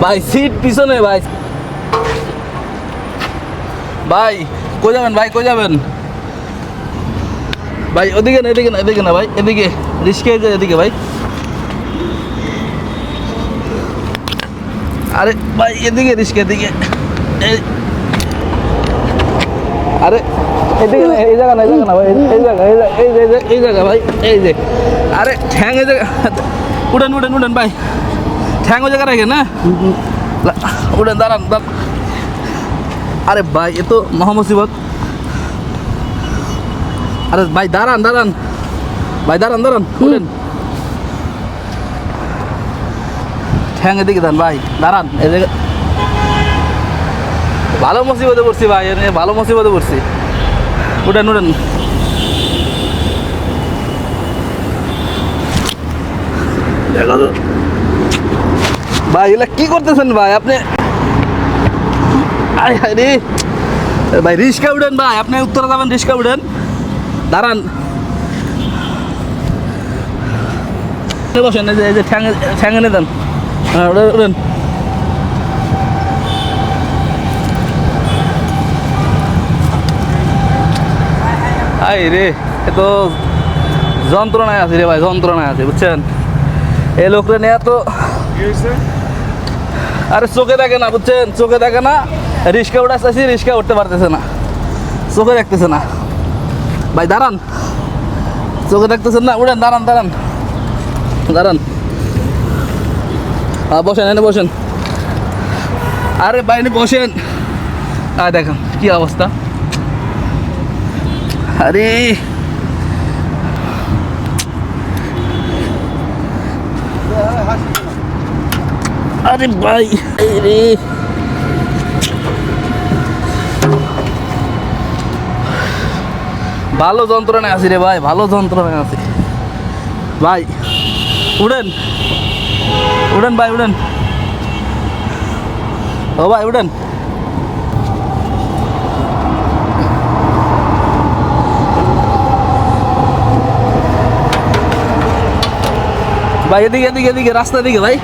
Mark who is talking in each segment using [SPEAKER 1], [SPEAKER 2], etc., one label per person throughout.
[SPEAKER 1] ভাই সিট পিছনে ভাই। ভাই, কই যাবেন ভাই, কই যাবেন? ভাই, ওদিকে না, এদিকে না এদিকে না ভাই, এদিকে। রিস্কে যে এদিকে ভাই। আরে ভাই, এদিকে রিস্কে, এদিকে। এই আরে, এদিকে না, এই জায়গা না, এই জায়গা না ভাই, এই- এই জায়গা এই জায়গা, এই যে- এই যে- এই জায়গা, ভাই, এই যে। আরে ঠ্যাং এই জায়গা। উড়েন উড়েন উড়েন ভাই। ঠ্যাং ওই জায়গা রাখে না? উড়েন দাঁড়ান দাঁড়ান। আরে ভাই এ তো মহামুসিবত আরে ভাই দাঁড়ান দাঁড়ান। ভাই দাঁড়ান দাঁড়ান উঠেন। ঠ্যাং এদিকে দাঁড়ান ভাই দাঁড়ান জায়গা ভালো মুসিবতে পড়ছি ভাই ভালো মুসিবতে পড়ছি। উঠেন উঠেন। দেখো তো। ভাই, এগুলা কি করতেছেন ভাই? আপনি ভাই, রিক্সা উঠেন ভাই, আপনি উত্তরে যাবেন, রিক্সা উঠেন দাঁড়ান। বসেন, এই যে ঠ্যাং ঠ্যাং দেন উঠেন আই রে, এ তো যন্ত্রণায় আছে রে ভাই, যন্ত্রণায় আছে, বুঝছেন? এই লোকরে নেওয়া তো আরে চোখে দেখে না, বুঝছেন? চোখে দেখে না রিক্সা উঠে আসতেছি রিক্সা উঠতে পারতেছে না। চোখে দেখতেছে না। ভাই, দাঁড়ান। চোখে দেখতেছেন না? উঠেন, দাঁড়ান দাঁড়ান। দাঁড়ান। হ্যাঁ বসেন, এনে বসেন। আরে বাইরে বসেন। আয়, দেখেন, কি অবস্থা। আরে! আরে ভাই রে। ভালো যন্ত্রণায় আছি রে ভাই, ভালো যন্ত্রণায় আছি। ভাই, উড়েন। উড়েন ভাই, উড়েন। ও ভাই, উড়েন। ভাই, এদিকে এদিকে এদিকে রাস্তা দিকে ভাই।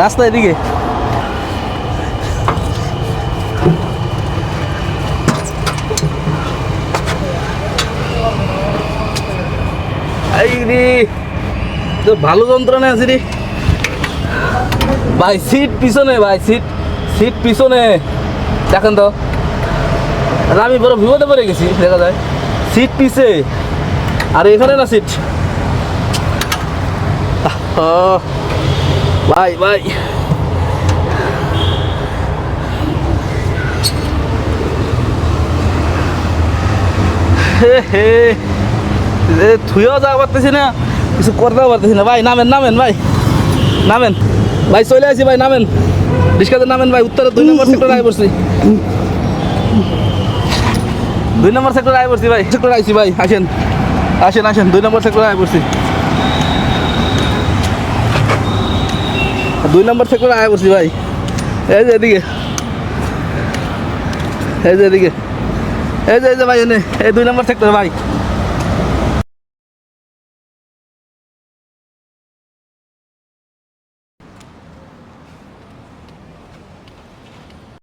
[SPEAKER 1] রাস্তা এদিকে। তো ভালো যন্ত্রণা আছে রে। ভাই সিট পিছনে ভাই সিট সিট পিছনে। দেখেন তো আমি বড় বিপদে পড়ে গেছি দেখা যায়। সিট পিছে। আর এখানে না সিট আহ, ভাই ভাই। থুয়েও যাওয়া পারতেছি না, কিছু করতেও পারতেছি না। ভাই, নামেন নামেন, ভাই। নামেন। ভাই, চলে আসি, ভাই, নামেন। রিক্সাতে নামেন, ভাই, উত্তরে দুই নম্বর সেক্টর আয় পড়ছি। দুই নম্বর সেক্টর আয় পড়ছি, ভাই। সেক্টর আইছি ভাই। আসেন। আসেন আসেন, দুই নম্বর সেক্টর আয় পড়ছি। দুই নম্বর সেক্টর আয় করছি ভাই। এই যে এদিকে। এই যে এদিকে। এই যে এই যে ভাই, এনে। এই দুই নম্বর সেক্টর ভাই।